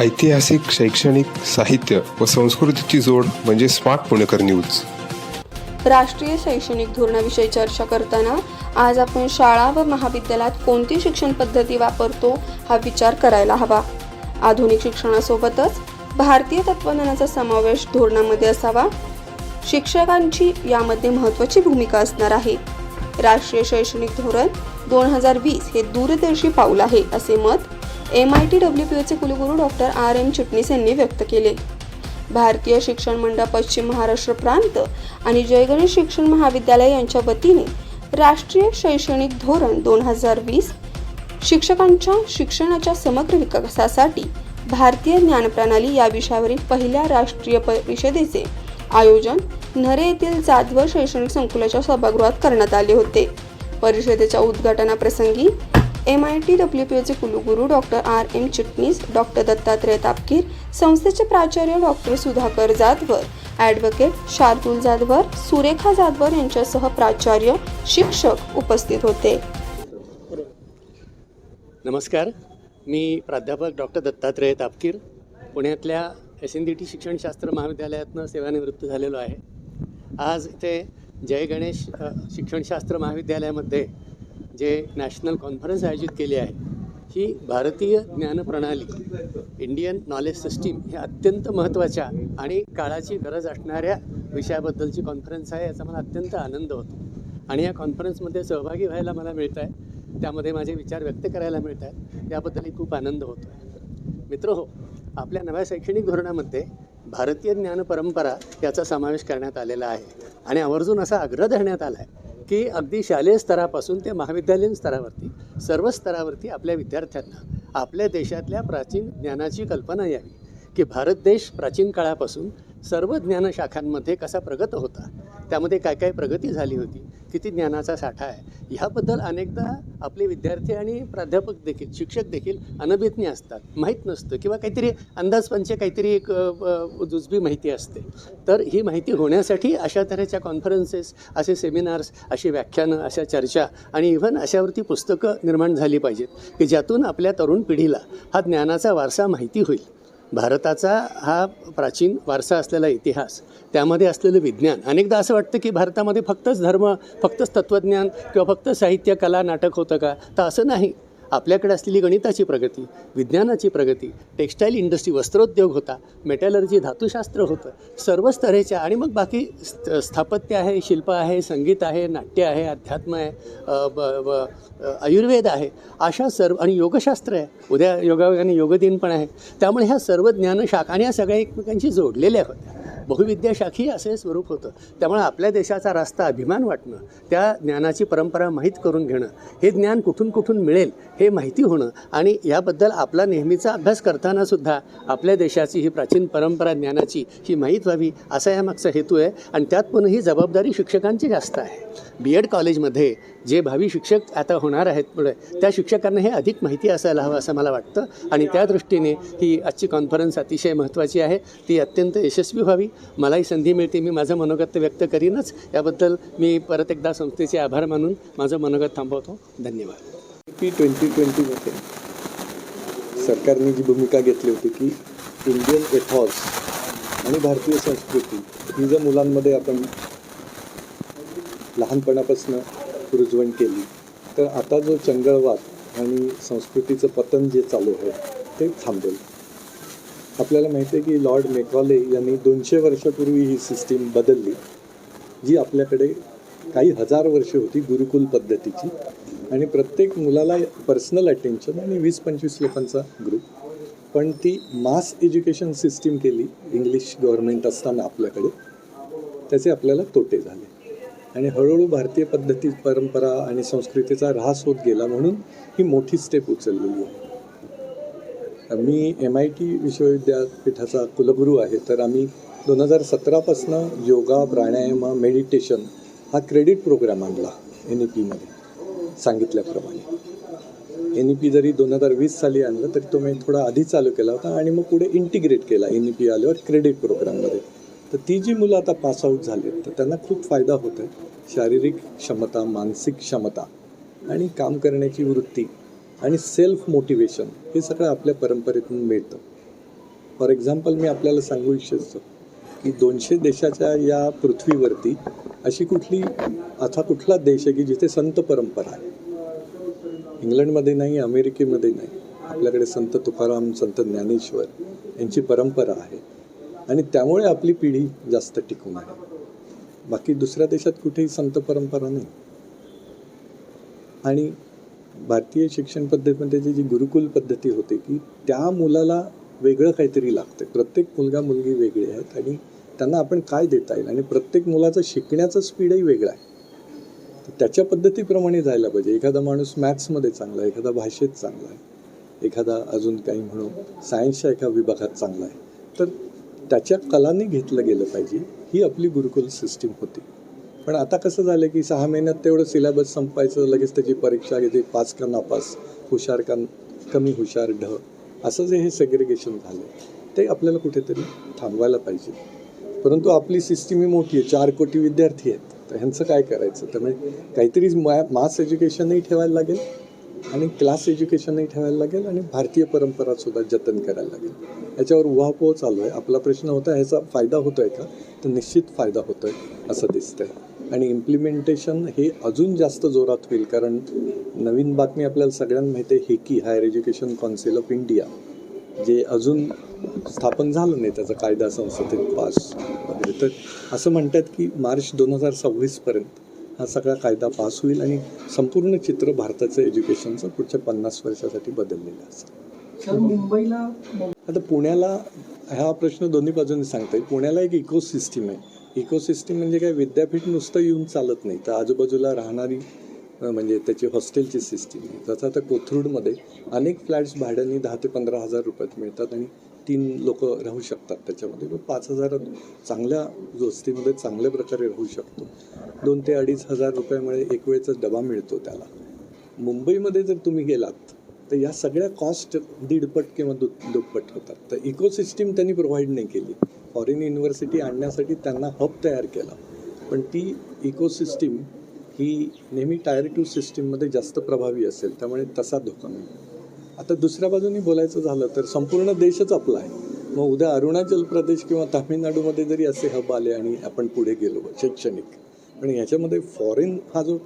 ऐतिहासिक शैक्षणिक साहित्य व संस्कृतीची जोड म्हणजे स्मार्ट पुणेकर न्यूज. राष्ट्रीय शैक्षणिक धोरणाविषयी चर्चा करताना आज आपण शाळा व महाविद्यालयात कोणती शिक्षण पद्धती वापरतो हा विचार करायला हवा. आधुनिक शिक्षणासोबतच भारतीय तत्वज्ञानाचा समावेश धोरणामध्ये असावा. शिक्षकांची यामध्ये महत्त्वाची भूमिका असणार आहे. राष्ट्रीय शैक्षणिक धोरण दोन हजार वीस हे दूरदर्शी पाऊल आहे असे मत M I T W P ओचे कुलगुरू डॉक्टर आर एम चिटणीस यांनी व्यक्त केले. भारतीय शिक्षण मंडळ पश्चिम महाराष्ट्र प्रांत आणि जयगणेश शिक्षण महाविद्यालय यांच्या वतीने राष्ट्रीय शैक्षणिक धोरण दोन हजार वीस शिक्षकांच्या शिक्षणाच्या समग्र विकासासाठी भारतीय ज्ञानप्रणाली या विषयावरील पहिल्या राष्ट्रीय परिषदेचे आयोजन नरे येथील जाधव शैक्षणिक संकुलाच्या सभागृहात करण्यात आले होते. परिषदेच्या उद्घाटनाप्रसंगी M I T W P एचे कुलगुरू doctor R M Chitnis doctor Dattatray Tapkir संस्थेचे प्राचार्य डॉक्टर सुधाकर जाधवर ॲडव्होकेट शार्दूल जाधवर सुरेखा जाधवर यांच्यासह प्राचार्य शिक्षक उपस्थित होते. नमस्कार मी प्राध्यापक डॉक्टर दत्तात्रय तापकीर पुण्यातल्या एस एन डी टी शिक्षणशास्त्र महाविद्यालयातनं सेवानिवृत्त झालेलो आहे. आज इथे जय गणेश शिक्षणशास्त्र महाविद्यालयामध्ये जे नॅशनल कॉन्फरन्स आयोजित केली आहे ही भारतीय ज्ञानप्रणाली इंडियन नॉलेज सिस्टीम हे अत्यंत महत्त्वाच्या आणि काळाची गरज असणाऱ्या विषयाबद्दलची कॉन्फरन्स आहे याचा मला अत्यंत आनंद होतो. आणि या कॉन्फरन्समध्ये सहभागी व्हायला मला मिळत आहे त्यामध्ये माझे विचार व्यक्त करायला मिळत आहेत त्याबद्दलही खूप आनंद होतो आहे मित्र हो आपल्या नव्या शैक्षणिक धोरणामध्ये भारतीय ज्ञान परंपरा याचा समावेश करण्यात आलेला आहे. आणि आवर्जून असा आग्रह धरण्यात आला आहे की अगदी शालेय स्तरापासून ते महाविद्यालयीन स्तरावरती सर्व स्तरावरती आपल्या विद्यार्थ्यांना आपल्या देशातल्या प्राचीन ज्ञानाची कल्पना यावी की भारत देश प्राचीन काळापासून सर्व ज्ञानशाखांमध्ये कसा प्रगत होता त्यामध्ये काय काय प्रगती झाली होती किती ज्ञानाचा साठा आहे ह्याबद्दल अनेकदा आपले विद्यार्थी आणि प्राध्यापक देखील शिक्षक देखील अनभिज्ञ असतात माहीत नसतं किंवा काहीतरी अंदाजपंचे काहीतरी एक जुजबी माहिती असते. तर ही माहिती होण्यासाठी अशा तऱ्हेच्या कॉन्फरन्सेस असे सेमिनार्स अशी व्याख्यानं अशा चर्चा आणि इव्हन अशावरती पुस्तकं निर्माण झाली पाहिजेत की ज्यातून आपल्या तरुण पिढीला हा ज्ञानाचा वारसा माहिती होईल. भारताचा हा प्राचीन वारसा असलेला इतिहास त्यामध्ये असलेलं विज्ञान अनेकदा असं वाटतं की भारतामध्ये फक्तच धर्म फक्तच तत्त्वज्ञान किंवा फक्त साहित्य कला नाटक होतं का? तर असं नाही. आपल्याकडे असलेली गणिताची प्रगती विज्ञानाची प्रगती टेक्स्टाईल इंडस्ट्री वस्त्रोद्योग होता मेटॅलर्जी धातुशास्त्र होतं. सर्व स्तरेच्या आणि मग बाकी स्त- स्थापत्य आहे शिल्प आहे संगीत आहे नाट्य आहे अध्यात्म आहे ब- ब- आयुर्वेद आहे. अशा सर्व आणि योगशास्त्र आहे. उद्या योगायोगाने योगदिन पण आहे. त्यामुळे ह्या सर्व ज्ञानशाखा आणि या सगळ्या एकमेकांशी जोडलेल्या होत्या. बहुविद्याशाखी असे स्वरूप होतं. त्यामुळे आपल्या देशाचा रास्ता अभिमान वाटणं त्या ज्ञानाची परंपरा माहीत करून घेणं हे ज्ञान कुठून कुठून मिळेल हे माहिती होणं आणि याबद्दल आपला नेहमीचा अभ्यास करताना सुद्धा आपल्या देशाची ही प्राचीन परंपरा ज्ञानाची ही माहीत व्हावी असा यामागचा हेतू आहे. आणि त्यात पण ही जबाबदारी शिक्षकांची जास्त आहे. बी एड कॉलेजमध्ये जे भावी शिक्षक आता होणार आहेत पुढे त्या शिक्षकांना हे अधिक माहिती असायला हवं असं मला वाटतं. आणि त्या दृष्टीने ही आजची कॉन्फरन्स अतिशय महत्त्वाची आहे. ती अत्यंत यशस्वी व्हावी. मलाही संधी मिळते मी माझं मनोगत व्यक्त करीनच. याबद्दल मी परत एकदा संस्थेचे आभार मानून माझं मनोगत थांबवतो. धन्यवाद. पी ट्वेंटी ट्वेंटीमध्ये सरकारने जी भूमिका घेतली होती की इंडियन एथॉस आणि भारतीय संस्कृती ही जर मुलांमध्ये आपण लहानपणापासून रुजवण केली तर आता जो चंगळवाद आणि संस्कृतीचं पतन जे चालू आहे ते थांबेल. आपल्याला माहिती आहे की लॉर्ड मेकॉले यांनी दोनशे वर्षापूर्वी ही सिस्टीम बदलली जी आपल्याकडे काही हजार वर्ष होती गुरुकुल पद्धतीची. आणि प्रत्येक मुलाला पर्सनल अटेन्शन आणि वीस पंचवीस लोकांचा ग्रुप पण ती मास एज्युकेशन सिस्टीम केली इंग्लिश गव्हर्नमेंट असताना आपल्याकडे. त्याचे आपल्याला तोटे झाले. आणि हळूहळू भारतीय पद्धती परंपरा आणि संस्कृतीचा ऱ्हास होत गेला म्हणून ही मोठी स्टेप उचललेली आहे. मी एम आय टी विश्वविद्यापीठाचा कुलगुरू आहे तर आम्ही दोन हजार सतरापासनं योगा प्राणायाम मेडिटेशन हा क्रेडिट प्रोग्राम आणला एन ई पीमध्ये सांगितल्याप्रमाणे. एन ई पी जरी दोन हजार वीस साली आणलं तरी तो मी थोडा आधी चालू केला होता आणि मग पुढे इंटिग्रेट केला एन ई पी आल्यावर क्रेडिट प्रोग्राममध्ये तर ती जी मुलं आता पास आऊट आहेत तर त्यांना खूप फायदा होतो आहे शारीरिक क्षमता मानसिक क्षमता आणि काम करण्याची वृत्ती आणि सेल्फ मोटिवेशन हे सगळं आपल्या परंपरेतून मिळतं. फॉर एक्झाम्पल मी आपल्याला सांगू इच्छितो की दोनशे देशाच्या या पृथ्वीवरती अशी कुठली असा कुठला देश आहे की जिथे संत परंपरा आहे? इंग्लंडमध्ये नाही अमेरिकेमध्ये नाही. आपल्याकडे संत तुकाराम संत ज्ञानेश्वर यांची परंपरा आहे. आणि त्यामुळे आपली पिढी जास्त टिकून आहे. बाकी दुसऱ्या देशात कुठेही संत परंपरा नाही. आणि भारतीय शिक्षण पद्धतीमध्ये जी जी गुरुकुल पद्धती होती की त्या मुलाला वेगळं काहीतरी लागतं प्रत्येक मुलगा मुलगी वेगळी आहेत आणि त्यांना आपण काय देता येईल? आणि प्रत्येक मुलाचं शिकण्याचं स्पीडही वेगळं आहे. तर त्याच्या पद्धतीप्रमाणे जायला पाहिजे. एखादा माणूस मॅथ्समध्ये चांगला आहे एखादा भाषेत चांगला आहे एखादा अजून काही म्हणू सायन्सच्या एका विभागात चांगला आहे. तर त्याच्या कलाने घेतलं गेलं पाहिजे. ही आपली गुरुकुल सिस्टीम होती. पण आता कसं झालं की सहा महिन्यात तेवढं सिलेबस संपायचं लगेच त्याची परीक्षा घेते पास का नापास हुशार का कमी हुशार ढ. असं जे हे सेग्रिगेशन झालं. ते आपल्याला कुठेतरी थांबवायला पाहिजे. परंतु आपली सिस्टीम ही मोठी आहे चार कोटी विद्यार्थी आहेत. तर ह्यांचं काय करायचं? त्यामुळे काहीतरी मा मास एज्युकेशनही ठेवायला लागेल आणि क्लास एज्युकेशनही ठेवायला लागेल आणि भारतीय परंपरासुद्धा जतन करायला लागेल. याच्यावर उहापोह चालू आहे. आपला प्रश्न होता ह्याचा फायदा होतो आहे का? तर निश्चित फायदा होतो आहे असं दिसतंय. आणि इम्प्लिमेंटेशन हे अजून जास्त जोरात होईल. कारण नवीन बातमी आपल्याला सगळ्यांना माहिती आहे हेकी higher education council of India जे अजून स्थापन झालं नाही त्याचा कायदा संसदेत पास वगैरे. तर असं म्हणतात की मार्च दोन हजार सव्वीसपर्यंत हा सगळा कायदा पास होईल आणि संपूर्ण चित्र भारताचं एज्युकेशनचं पुढच्या पन्नास वर्षासाठी बदललेलं असेल. मुंबईला आता पुण्याला हा प्रश्न दोन्ही बाजूंनी सांगता येईल. पुण्याला एक इकोसिस्टीम आहे. इकोसिस्टीम म्हणजे काय? विद्यापीठ नुसतं येऊन चालत नाही. तर आजूबाजूला राहणारी म्हणजे त्याची हॉस्टेलची सिस्टीम आहे. जसं आता कोथरूडमध्ये अनेक फ्लॅट्स भाड्याने दहा ते पंधरा हजार रुपयात मिळतात आणि तीन लोक राहू शकतात त्याच्यामध्ये. मग पाच हजारात चांगल्या वस्तीमध्ये चांगल्या प्रकारे राहू शकतो. दोन ते अडीच हजार रुपयामुळे एक वेळचा डबा मिळतो त्याला. मुंबईमध्ये जर तुम्ही गेलात तर या सगळ्या कॉस्ट दीडपट किंवा दु दुप्पट होतात. तर इकोसिस्टीम त्यांनी प्रोव्हाइड नाही केली. फॉरेन युनिव्हर्सिटी आणण्यासाठी त्यांना हब तयार केला. पण ती इकोसिस्टीम ही नेहमी टायर टू सिस्टीममध्ये जास्त प्रभावी असेल त्यामुळे तसा धोका नाही. आता दुसऱ्या बाजूनी बोलायचं झालं तर संपूर्ण देशच आपला आहे. मग उद्या अरुणाचल प्रदेश किंवा तामिळनाडूमध्ये जरी असे हब आले आणि आपण पुढे गेलो शैक्षणिक पण याच्यामध्ये फॉरेन हा जो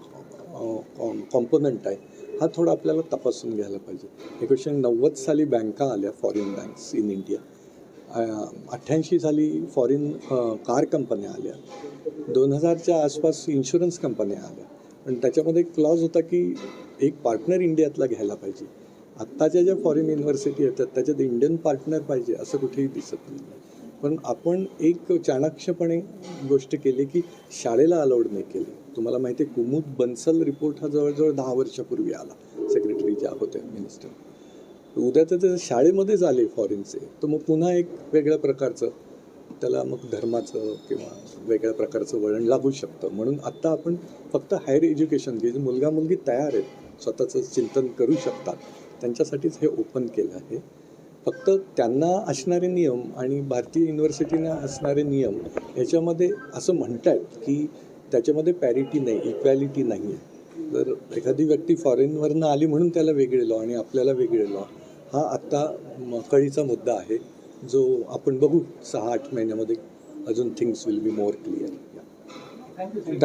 कॉम्पोनंट आहे हा थोडा आपल्याला तपासून घ्यायला पाहिजे. एकोणीसशे नव्वद साली बँका आल्या फॉरेन बँक्स इन इंडिया अठ्ठ्याऐंशी साली फॉरेन कार कंपन्या आल्या. दोन हजारच्या आसपास इन्शुरन्स कंपन्या आल्या. पण त्याच्यामध्ये एक क्लॉज होता की एक पार्टनर इंडियातला घ्यायला पाहिजे. आत्ताच्या ज्या फॉरेन युनिव्हर्सिटी येतात त्याच्यात इंडियन पार्टनर पाहिजे असं कुठेही दिसत नाही. पण आपण एक चाणाक्षपणे गोष्ट केली की शाळेला अलाउड नाही केली. तुम्हाला माहिती आहे कुमुद बन्सल रिपोर्ट हा जवळजवळ दहा वर्षापूर्वी आला. सेक्रेटरी ज्या होत्या मिनिस्टर उद्या तर ते शाळेमध्येच आले फॉरेनचे तर मग पुन्हा एक वेगळ्या प्रकारचं त्याला मग धर्माचं किंवा वेगळ्या प्रकारचं वळण लागू शकतं. म्हणून आत्ता आपण फक्त हायर एज्युकेशन जे मुलगा मुलगी तयार आहेत स्वतःचं चिंतन करू शकतात त्यांच्यासाठीच हे ओपन केलं आहे. फक्त त्यांना असणारे नियम आणि भारतीय युनिव्हर्सिटीना असणारे नियम याच्यामध्ये असं म्हणतात की त्याच्यामध्ये पॅरिटी नाही इक्वॅलिटी नाही आहे जर एखादी व्यक्ती फॉरेनवरनं आली म्हणून त्याला वेगळे लॉ आणि आपल्याला वेगळे लॉ हा आत्ता कळीचा मुद्दा आहे जो आपण बघू सहा आठ महिन्यामध्ये अजून things will be more clear thank you